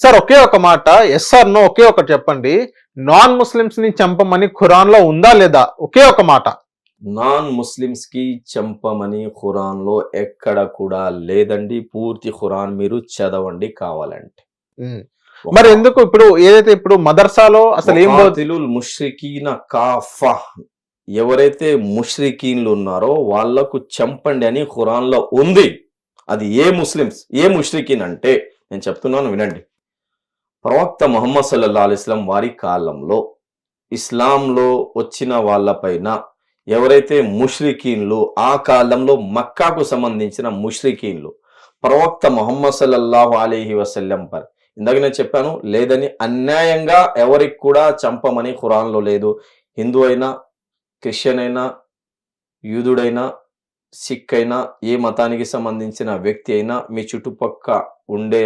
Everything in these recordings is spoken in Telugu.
సార్ ఒకే ఒక మాట ఎస్ సార్ నో ఒకే ఒకటి చెప్పండి. నాన్ ముస్లిమ్స్ని చంపమని ఖురాన్లో ఉందా లేదా? ఒకే ఒక మాట. నాన్ ముస్లిమ్స్కి చంపమని ఖురాన్లో ఎక్కడ కూడా లేదండి. పూర్తి ఖురాన్ మీరు చదవండి కావాలంటే. మరి ఎందుకు ఇప్పుడు ఏదైతే ఇప్పుడు మదర్సాలో అసలు ఏం ముఖాతిలుల్ ముష్రికీన కాఫా. ఎవరైతే ముష్రికీన్లు ఉన్నారో వాళ్ళకు చంపండి అని ఖురాన్లో ఉంది. అది ఏ ముస్లిమ్స్ ఏ ముష్రికీన్ అంటే నేను చెప్తున్నాను వినండి. ప్రవక్త మొహమ్మద్ సల్లల్లా అలిస్లం వారి కాలంలో ఇస్లాంలో వచ్చిన వాళ్ళపైన ఎవరైతే ముష్రికీన్లు ఆ కాలంలో మక్కాకు సంబంధించిన ముష్రికీన్లు ప్రవక్త మొహమ్మద్ సల్లల్లాహు అలీహి వసల్లం పర్ ఇందాక నేను చెప్పాను లేదని అన్యాయంగా ఎవరికి కూడా చంపమని ఖురాన్లో లేదు. హిందూ అయినా క్రిస్టియన్ అయినా యూదుడైనా సిక్ అయినా ఏ మతానికి సంబంధించిన వ్యక్తి అయినా మీ చుట్టుపక్క ఉండే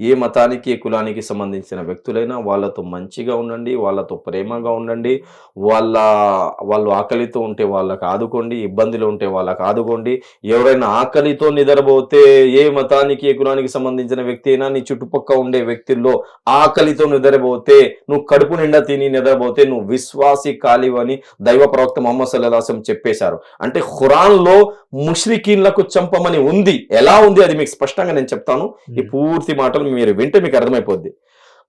ఏ మతానికి ఏ కులానికి సంబంధించిన వ్యక్తులైనా వాళ్ళతో మంచిగా ఉండండి వాళ్ళతో ప్రేమగా ఉండండి వాళ్ళ వాళ్ళు ఆకలితో ఉంటే వాళ్ళకి ఆదుకోండి ఇబ్బందిలో ఉంటే వాళ్ళకి ఆదుకోండి. ఎవరైనా ఆకలితో నిద్రపోతే ఏ మతానికి ఏ కులానికి సంబంధించిన వ్యక్తి అయినా నీ చుట్టుపక్క ఉండే వ్యక్తుల్లో ఆకలితో నిద్రపోతే నువ్వు కడుపు నిండా తిని నిద్రపోతే నువ్వు విశ్వాసి కాలివని దైవ ప్రవక్త మొహమ్మద్ సల్లాహం చెప్పేశారు. అంటే ఖురాన్లో ముష్రికీన్లకు చంపమని ఉంది. ఎలా ఉంది అది మీకు స్పష్టంగా నేను చెప్తాను. ఈ పూర్తి మాటలు మీరు వింటే మీకు అర్థమైపోద్ది.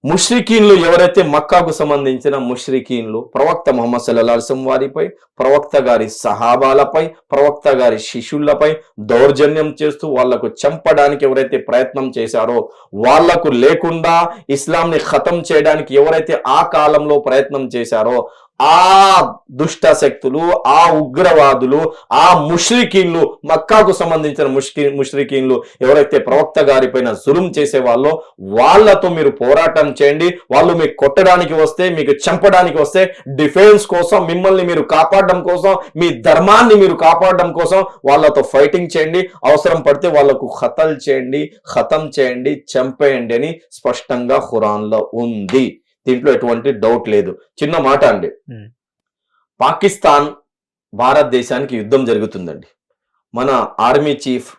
ముష్రికీన్లు ఎవరైతే మక్కాకు సంబంధించిన ముష్రికీన్లు ప్రవక్త మొహమ్మద్ సల్లాహం వారిపై ప్రవక్త గారి సహాబాలపై ప్రవక్త గారి శిష్యులపై దౌర్జన్యం చేస్తూ వాళ్ళకు చంపడానికి ఎవరైతే ప్రయత్నం చేశారో వాళ్ళకు లేకుండా ఇస్లాంని ఖతం చేయడానికి ఎవరైతే ఆ కాలంలో ప్రయత్నం చేశారో ఆ దుష్ట శక్తులు ఆ ఉగ్రవాదులు ఆ ముష్రికీన్లు మక్కాకు సంబంధించిన ముష్కి ముష్రికీన్లు ఎవరైతే ప్రవక్త గారిపైన జులుం చేసే వాళ్ళో వాళ్ళతో మీరు పోరాటం చేయండి. వాళ్ళు మీకు కొట్టడానికి వస్తే మీకు చంపడానికి వస్తే డిఫెన్స్ కోసం మిమ్మల్ని మీరు కాపాడడం కోసం మీ ధర్మాన్ని మీరు కాపాడడం కోసం వాళ్ళతో ఫైటింగ్ చేయండి. అవసరం పడితే వాళ్ళకు హతల్ చేయండి ఖతం చేయండి చంపేయండి అని స్పష్టంగా ఖురాన్లో ఉంది. దీంట్లో ఎటువంటి డౌట్ లేదు. చిన్న మాట అండి. పాకిస్తాన్ భారతదేశానికి యుద్ధం జరుగుతుందండి. మన ఆర్మీ చీఫ్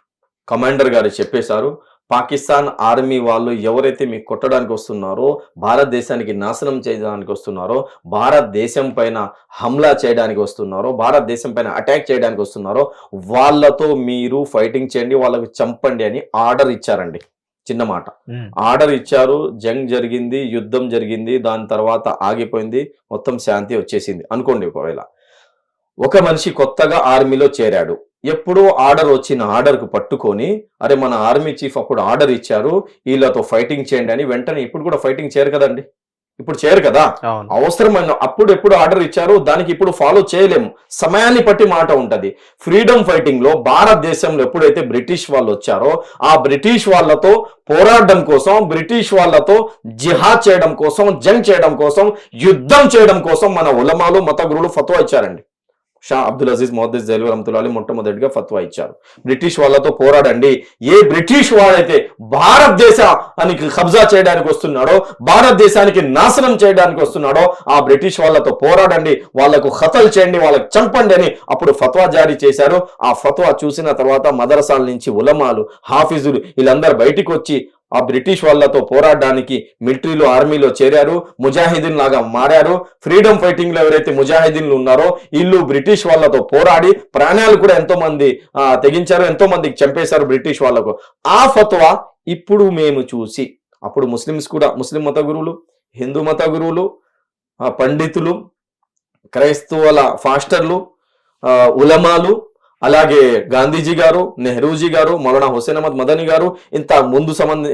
కమాండర్ గారు చెప్పేశారు పాకిస్తాన్ ఆర్మీ వాళ్ళు ఎవరైతే మీకు కొట్టడానికి వస్తున్నారో భారతదేశానికి నాశనం చేయడానికి వస్తున్నారో భారతదేశం పైన హమ్లా చేయడానికి వస్తున్నారో భారతదేశం పైన అటాక్ చేయడానికి వస్తున్నారో వాళ్ళతో మీరు ఫైటింగ్ చేయండి వాళ్ళకు చంపండి అని ఆర్డర్ ఇచ్చారండి. చిన్న మాట. ఆర్డర్ ఇచ్చారు జంగ్ జరిగింది యుద్ధం జరిగింది దాని తర్వాత ఆగిపోయింది మొత్తం శాంతి వచ్చేసింది. అనుకోండి ఒకవేళ. ఒక మనిషి కొత్తగా ఆర్మీలో చేరాడు. ఎప్పుడో ఆర్డర్ వచ్చిన ఆర్డర్కు పట్టుకొని అరే మన ఆర్మీ చీఫ్ అప్పుడు ఆర్డర్ ఇచ్చారు వీళ్ళతో ఫైటింగ్ చేయండి అని వెంటనే ఇప్పుడు కూడా ఫైటింగ్ చేయరు కదండి. ఇప్పుడు చేయరు కదా? అవసరమైన అప్పుడు ఎప్పుడు ఆర్డర్ ఇచ్చారు దానికి ఇప్పుడు ఫాలో చేయలేము. సమయాన్ని బట్టి మాట ఉంటది. ఫ్రీడమ్ ఫైటింగ్లో భారతదేశంలో ఎప్పుడైతే బ్రిటిష్ వాళ్ళు వచ్చారో ఆ బ్రిటిష్ వాళ్ళతో పోరాడడం కోసం బ్రిటిష్ వాళ్ళతో జిహాద్ చేయడం కోసం జంగ్ చేయడం కోసం యుద్ధం చేయడం కోసం మన ఉలమాలు మత గురువులు ఫత్వా ఇచ్చారండి. షా అబ్దుల్ అజీజ్ మొహద్దీస్ జైలు రహమతుల్లాలి మొట్టమొదటిగా ఫత్వా ఇచ్చారు. బ్రిటిష్ వాళ్ళతో పోరాడండి. ఏ బ్రిటిష్ వాడైతే భారతదేశానికి కబ్జా చేయడానికి వస్తున్నాడో భారతదేశానికి నాశనం చేయడానికి వస్తున్నాడో ఆ బ్రిటిష్ వాళ్ళతో పోరాడండి. వాళ్ళకు ఖతల్ చేయండి వాళ్ళకు చంపండి అని అప్పుడు ఫత్వా జారీ చేశారు. ఆ ఫత్వా చూసిన తర్వాత మదరసాల నుంచి ఉలమాలు హాఫీజులు వీళ్ళందరూ బయటికి వచ్చి ఆ బ్రిటిష్ వాళ్ళతో పోరాడడానికి మిలిటరీలో ఆర్మీలో చేరారు. ముజాహిదీన్ లాగా మారారు. ఫ్రీడమ్ ఫైటింగ్లో ఎవరైతే ముజాహిదీన్లు ఉన్నారో వీళ్ళు బ్రిటిష్ వాళ్ళతో పోరాడి ప్రాణాలు కూడా ఎంతో మంది తెగించారు ఎంతో మందికి చంపేశారు బ్రిటిష్ వాళ్ళకు. ఆ ఫత్వా ఇప్పుడు మేము చూసి అప్పుడు ముస్లిమ్స్ కూడా ముస్లిం మత గురువులు హిందూ మత గురువులు పండితులు క్రైస్తవుల ఫాస్టర్లు ఉలమాలు అలాగే గాంధీజీ గారు నెహ్రూజీ గారు మౌలానా హుసేన్ అహ్మద్ మదనీ గారు ఇంత ముందు సంబంధ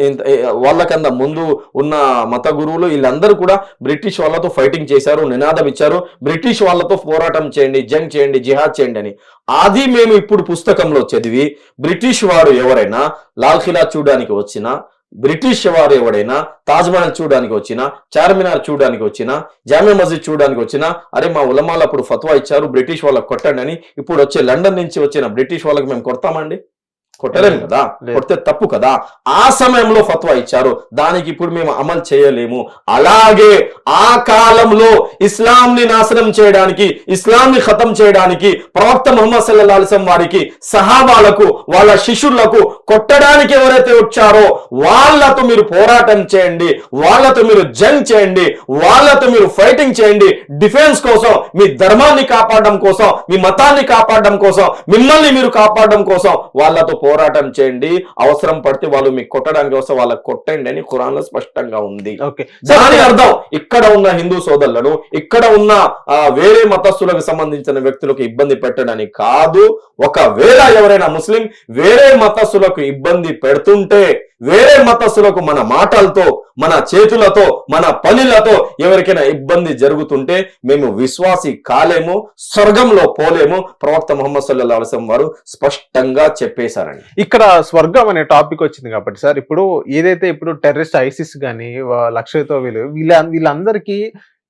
వాళ్ళకంత ముందు ఉన్న మత గురువులు వీళ్ళందరూ కూడా బ్రిటిష్ వాళ్ళతో ఫైటింగ్ చేశారు నినాదం ఇచ్చారు. బ్రిటిష్ వాళ్ళతో పోరాటం చేయండి జంగ్ చేయండి జిహాద్ చేయండి అని. అది మేము ఇప్పుడు పుస్తకంలో చదివి బ్రిటిష్ వారు ఎవరైనా లాల్ ఖిలా చూడడానికి వచ్చినా బ్రిటిష్ వారు ఎవడైనా తాజ్ మహల్ చూడడానికి వచ్చినా చార్మినార్ చూడడానికి వచ్చినా జామియా మస్జిద్ చూడడానికి వచ్చినా అరే మా ఉలమాలు అప్పుడు ఫత్వా ఇచ్చారు బ్రిటిష్ వాళ్ళకి కొట్టండి అని ఇప్పుడు వచ్చే లండన్ నుంచి వచ్చిన బ్రిటిష్ వాళ్ళకి మేము కొడతామండి? కొట్టలేము కదా. కొడితే తప్పు కదా? ఆ సమయంలో ఫత్వా ఇచ్చారు. దానికి ఇప్పుడు మేము అమలు చేయలేము. అలాగే ఆ కాలంలో ఇస్లాంని నాశనం చేయడానికి ఇస్లాంని ఖతం చేయడానికి ప్రవక్త ముహమ్మద్ అలైహి వసల్లం వారికి సహాబాలకు వాళ్ళ శిష్యులకు కొట్టడానికి ఎవరైతే వచ్చారో వాళ్ళతో మీరు పోరాటం చేయండి వాళ్ళతో మీరు జంగ్ చేయండి వాళ్ళతో మీరు ఫైటింగ్ చేయండి. డిఫెన్స్ కోసం మీ ధర్మాన్ని కాపాడడం కోసం మీ మతాన్ని కాపాడడం కోసం మిమ్మల్ని మీరు కాపాడడం కోసం వాళ్ళతో పోరాటం చేయండి అవసరం పడితే వాళ్ళు మీకు కొట్టడానికి వస్తే వాళ్ళకి కొట్టండి అని ఖురాన్లో స్పష్టంగా ఉంది. ఓకే. దాని అర్థం ఇక్కడ ఉన్న హిందూ సోదరులను ఇక్కడ ఉన్న ఆ, వేరే మతస్థులకు సంబంధించిన వ్యక్తులకు ఇబ్బంది పెట్టడానికి కాదు. ఒకవేళ ఎవరైనా ముస్లిం వేరే మతస్థులకు ఇబ్బంది పెడుతుంటే వేరే మతస్థులకు మన మాటలతో మన చేతులతో మన పనులతో ఎవరికైనా ఇబ్బంది జరుగుతుంటే మేము విశ్వాసి కాలేము స్వర్గంలో పోలేము ప్రవక్త మొహమ్మద్ సల్లల్లాహు అలసం వారు స్పష్టంగా చెప్పేశారండి. ఇక్కడ స్వర్గం అనే టాపిక్ వచ్చింది కాబట్టి సార్ ఇప్పుడు ఏదైతే ఇప్పుడు టెర్రరిస్ట్ ఐసిస్ కానీ లక్ష్యతో వీళ్ళు వీళ్ళ వీళ్ళందరికీ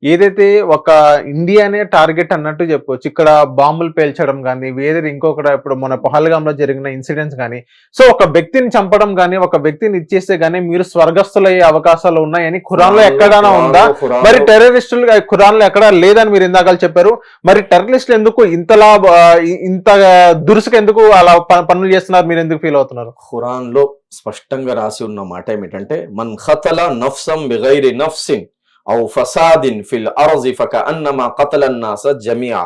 ఏదైతే ఒక ఇండియానే టార్గెట్ అన్నట్టు చెప్పొచ్చు ఇక్కడ బాంబులు పేల్చడం కానీ వేరే ఇంకొకటి ఇప్పుడు మన పహల్గామ్లో జరిగిన ఇన్సిడెంట్స్ కానీ సో ఒక వ్యక్తిని చంపడం కానీ ఒక వ్యక్తిని ఇచ్చేస్తే గానీ మీరు స్వర్గస్థులయ్యే అవకాశాలు ఉన్నాయని ఖురాన్లో ఎక్కడైనా ఉందా? మరి టెర్రరిస్టులు ఖురాన్లో ఎక్కడ లేదని మీరు ఇందాక చెప్పారు. మరి టెర్రరిస్టులు ఎందుకు ఇంతలా ఇంత దురుసుగా ఎందుకు అలా పనులు చేస్తున్నారు? మీరు ఎందుకు ఫీల్ అవుతున్నారు? ఖురాన్లో స్పష్టంగా రాసి ఉన్న మాట ఏమిటంటే మన్ ఖతల నఫ్సం బిగైరి నఫ్సిన్ ఔ ఫసాదిన్ ఫిల్ అరజి ఫక అన్నమా కతలన్నాస జమియా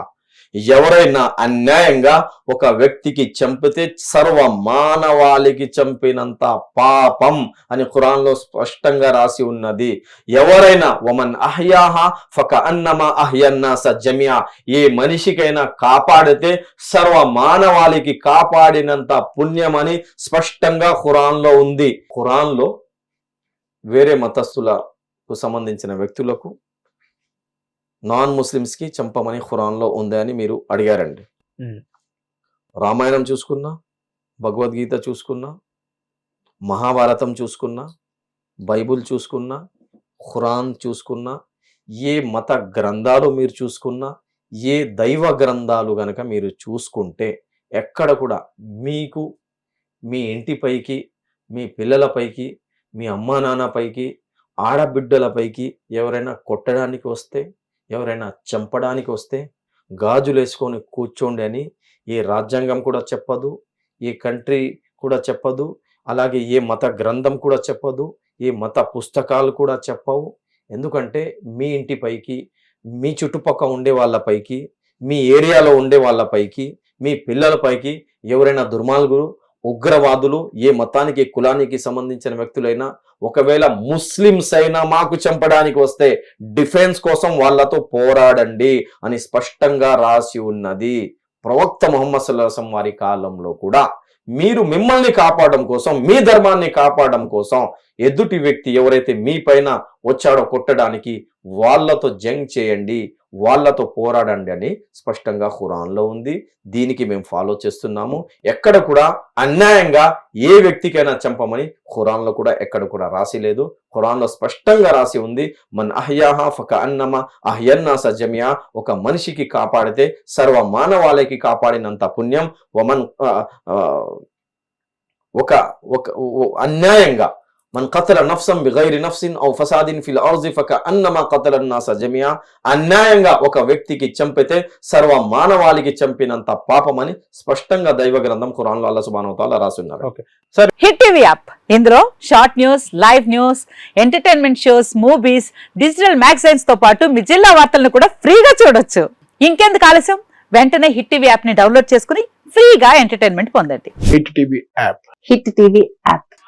ఎవరైనా అన్యాయంగా ఒక వ్యక్తికి చంపితే సర్వ మానవాళికి చంపినంత పాపం అని ఖురాన్లో స్పష్టంగా రాసి ఉన్నది. ఎవరైనా వమన్ అహ్యాహా ఫక అన్నమా స జమియా ఏ మనిషికైనా కాపాడితే సర్వ మానవాళికి కాపాడినంత పుణ్యమని స్పష్టంగా ఖురాన్లో ఉంది. ఖురాన్లో వేరే మతస్థులకు సంబంధించిన వ్యక్తులకు నాన్ ముస్లిమ్స్కి చంపమని ఖురాన్లో ఉంది అని మీరు అడిగారండి. రామాయణం చూసుకున్నా భగవద్గీత చూసుకున్నా మహాభారతం చూసుకున్నా బైబుల్ చూసుకున్నా ఖురాన్ చూసుకున్నా ఏ మత గ్రంథాలు మీరు చూసుకున్నా ఏ దైవ గ్రంథాలు గనక మీరు చూసుకుంటే ఎక్కడ కూడా మీకు మీ ఇంటిపైకి మీ పిల్లలపైకి మీ అమ్మా నాన్నపైకి ఆడబిడ్డలపైకి ఎవరైనా కొట్టడానికి వస్తే ఎవరైనా చంపడానికి వస్తే గాజులు వేసుకొని కూర్చోండి అని ఏ రాజ్యాంగం కూడా చెప్పదు ఏ కంట్రీ కూడా చెప్పదు అలాగే ఏ మత గ్రంథం కూడా చెప్పదు ఏ మత పుస్తకాలు కూడా చెప్పవు. ఎందుకంటే మీ ఇంటిపైకి మీ చుట్టుపక్క ఉండే వాళ్ళపైకి మీ ఏరియాలో ఉండే వాళ్ళపైకి మీ పిల్లలపైకి ఎవరైనా దుర్మార్గులు ఉగ్రవాదులు ఏ మతానికి కులానికి సంబంధించిన వ్యక్తులైనా ఒకవేళ ముస్లిమ్స్ అయినా మాకు చంపడానికి వస్తే డిఫెన్స్ కోసం వాళ్ళతో పోరాడండి అని స్పష్టంగా రాసి ఉన్నది ప్రవక్త మొహమ్మద్ సుల్లాసం వారి కాలంలో కూడా. మీరు మిమ్మల్ని కాపాడడం కోసం మీ ధర్మాన్ని కాపాడడం కోసం ఎదుటి వ్యక్తి ఎవరైతే మీ పైన వచ్చాడో కొట్టడానికి వాళ్ళతో జంగ్ చేయండి వాళ్ళతో పోరాడండి అని స్పష్టంగా ఖురాన్లో ఉంది. దీనికి మేము ఫాలో చేస్తున్నాము. ఎక్కడ కూడా అన్యాయంగా ఏ వ్యక్తికైనా చంపమని ఖురాన్లో కూడా ఎక్కడ కూడా రాసి లేదు. ఖురాన్లో స్పష్టంగా రాసి ఉంది మన్ అహ్యాహ ఫక అన్నమ అహ్యన్నా సజమియా ఒక మనిషికి కాపాడితే సర్వ మానవాళికి కాపాడినంత పుణ్యం. వమన్ ఒక ఒక అన్యాయంగా మన్ కతల నఫ్సం బిగైరి నఫ్సిన్ ఔ ఫసాదిన్ ఫిల్ అర్జి ఫక అన్నమా కతల నాస జమియా అన్యాయంగా ఒక వ్యక్తికి చంపితే సర్వ మానవాళికి చంపినంత పాపమని స్పష్టంగా దైవ గ్రంథం అల్లా సుబ్హానహు వ తఆలా రాసి ఉన్నారు హిట్ టీవీ యాప్. ఇందులో short news live news entertainment shows movies digital మ్యాగజైన్స్తో పాటు మీ జిల్లా వార్తలను కూడా ఫ్రీగా చూడొచ్చు. ఇంకెందుకు ఆలస్యం? వెంటనే హిట్ టీవీ యాప్ని డౌన్లోడ్ చేసుకుని ఫ్రీగా ఎంటర్టైన్మెంట్ పొందండి. Hit TV app. Hit TV app.